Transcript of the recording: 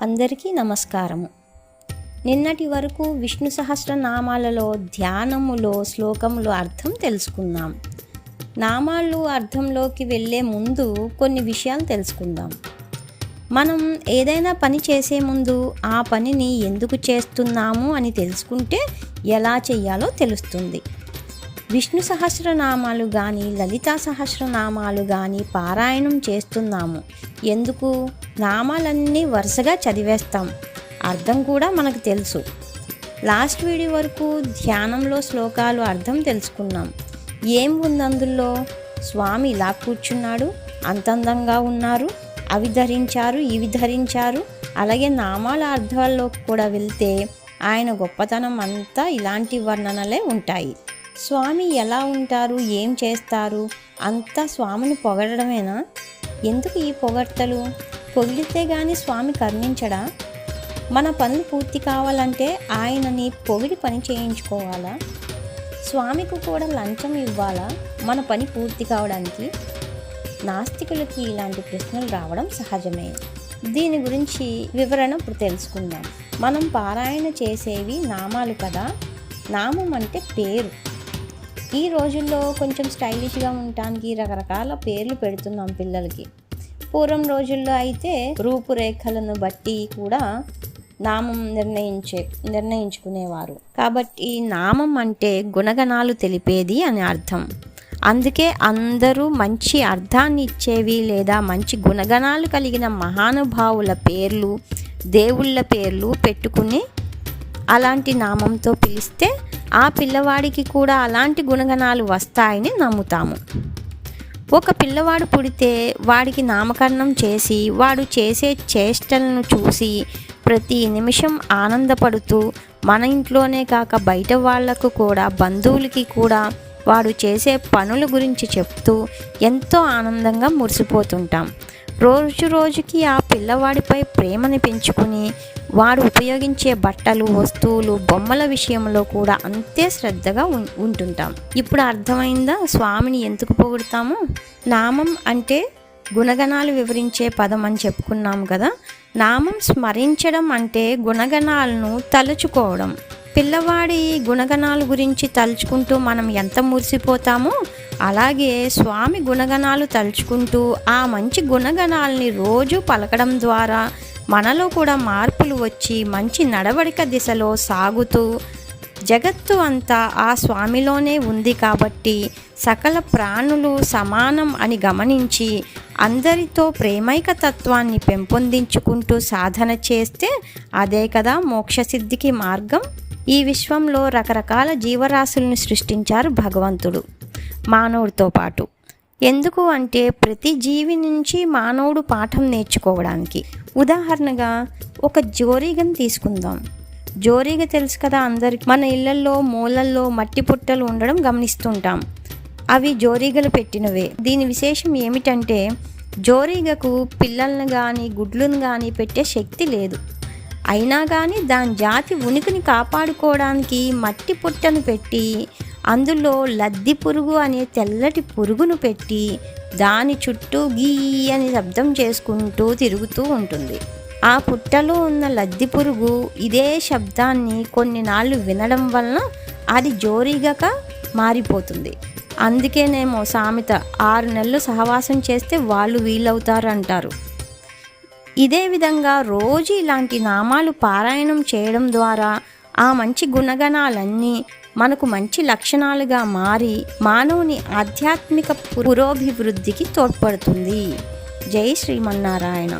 అందరికీ నమస్కారము. నిన్నటి వరకు విష్ణు సహస్రనామాలలో ధ్యానములో శ్లోకములు అర్థం తెలుసుకుందాం నామాలు అర్థంలోకి వెళ్ళే ముందు కొన్ని విషయాలు తెలుసుకుందాం. మనం ఏదైనా పని చేసే ముందు ఆ పనిని ఎందుకు చేస్తున్నాము అని తెలుసుకుంటే ఎలా చేయాలో తెలుస్తుంది. విష్ణు సహస్రనామాలు కానీ లలితా సహస్రనామాలు కానీ పారాయణం చేస్తున్నాము. ఎందుకు? నామాలన్నీ వరుసగా చదివేస్తాం. అర్థం కూడా మనకు తెలుసు. లాస్ట్ వీడియో వరకు ధ్యానంలో శ్లోకాలు అర్థం తెలుసుకున్నాం. ఏం ఉంది అందులో? స్వామి ఇలా కూర్చున్నాడు అంత అందంగా ఉన్నారు అవి ధరించారు ఇవి ధరించారు. అలాగే నామాల అర్థాల్లోకి కూడా వెళ్తే ఆయన గొప్పతనం అంతా ఇలాంటి వర్ణనలే ఉంటాయి. స్వామి ఎలా ఉంటారు? ఏం చేస్తారు? అంతా స్వామిని పొగడమేనా ఎందుకు ఈ పొగడ్తలు? పొగిడితే గాని స్వామి కరుణించడా? మన పనులు పూర్తి కావాలంటే ఆయనని పొగిడి పని చేయించుకోవాలా? స్వామికి కూడా లంచం ఇవ్వాలా? మన పని పూర్తి కావడానికి? నాస్తికులకి ఇలాంటి ప్రశ్నలు రావడం సహజమే. దీని గురించి వివరణ ఇప్పుడు తెలుసుకుందాం. మనం పారాయణ చేసేవి నామాలు కదా? నామం అంటే పేరు. ఈ రోజుల్లో కొంచెం స్టైలిష్గా ఉండటానికి రకరకాల పేర్లు పెడుతున్నాం పిల్లలకి. పూర్వం రోజుల్లో అయితే రూపురేఖలను బట్టి కూడా నామం నిర్ణయించే నిర్ణయించుకునేవారు. కాబట్టి నామం అంటే గుణగణాలు తెలిపేది అని అర్థం. అందుకే అందరూ మంచి అర్థాన్ని ఇచ్చేవి లేదా మంచి గుణగణాలు కలిగిన మహానుభావుల పేర్లు దేవుళ్ళ పేర్లు పెట్టుకుని అలాంటి నామంతో పిలిస్తే ఆ పిల్లవాడికి కూడా అలాంటి గుణగణాలు వస్తాయని నమ్ముతాము. ఒక పిల్లవాడు పుడితే వాడికి నామకరణం చేసి వాడు చేసే చేష్టలను చూసి ప్రతి నిమిషం ఆనందపడుతూ మన ఇంట్లోనే కాక బయట వాళ్ళకు కూడా బంధువులకి కూడా వాడు చేసే పనుల గురించి చెప్తూ ఎంతో ఆనందంగా మురిసిపోతుంటాం. రోజు రోజుకి ఆ పిల్లవాడిపై ప్రేమని పెంచుకుని వాడు ఉపయోగించే బట్టలు వస్తువులు బొమ్మల విషయంలో కూడా అంతే శ్రద్ధగా ఉంటుంటాం. ఇప్పుడు అర్థమైందా? స్వామిని ఎందుకు పొగుడతాము? నామం అంటే గుణగణాలు వివరించే పదం అని చెప్పుకున్నాం కదా. నామం స్మరించడం అంటే గుణగణాలను తలుచుకోవడం. పిల్లవాడి గుణగణాల గురించి తలుచుకుంటూ మనం ఎంత మురిసిపోతామో అలాగే స్వామి గుణగణాలు తలుచుకుంటూ ఆ మంచి గుణగణాలని రోజు పలకడం ద్వారా మనలో కూడా మార్పులు వచ్చి మంచి నడవడిక దిశలో సాగుతూ జగత్తు అంతా ఆ స్వామిలోనే ఉంది కాబట్టి సకల ప్రాణులు సమానం అని గమనించి అందరితో ప్రేమైక తత్వాన్ని పెంపొందించుకుంటూ సాధన చేస్తే అదే కదా మోక్షసిద్ధికి మార్గం? ఈ విశ్వంలో రకరకాల జీవరాశులను సృష్టించారు భగవంతుడు. మానవుడితో పాటు. ఎందుకు అంటే ప్రతి జీవి నుంచి మానవుడు పాఠం నేర్చుకోవడానికి. ఉదాహరణగా ఒక జోరీగను తీసుకుందాం. జోరీగ తెలుసు కదా అందరికి. మన ఇళ్ళలో మూలల్లో మట్టి పుట్టలు ఉండడం గమనిస్తుంటాం. అవి జోరీగలు పెట్టినవే. దీని విశేషం ఏమిటంటే జోరీగకు పిల్లలను కానీ గుడ్లను కానీ పెట్టే శక్తి లేదు. అయినా కానీ దాని జాతి ఉనికిని కాపాడుకోవడానికి మట్టి పుట్టను పెట్టి అందులో లద్ది పురుగు అనే తెల్లటి పురుగును పెట్టి దాని చుట్టూ గీ అని శబ్దం చేసుకుంటూ తిరుగుతూ ఉంటుంది. ఆ పుట్టలో ఉన్న లద్ది పురుగు ఇదే శబ్దాన్ని కొన్ని నాళ్ళు వినడం వలన అది జోరీగాక మారిపోతుంది. అందుకేనేమో సామెత ఆరు నెలలు సహవాసం చేస్తే వాళ్ళు వీలవుతారు అంటారు ఇదే విధంగా రోజు ఇలాంటి నామాలు పారాయణం చేయడం ద్వారా ఆ మంచి గుణగణాలన్నీ మనకు మంచి లక్షణాలుగా మారి మానవుని ఆధ్యాత్మిక పురోభివృద్ధికి తోడ్పడుతుంది. జై శ్రీమన్నారాయణ.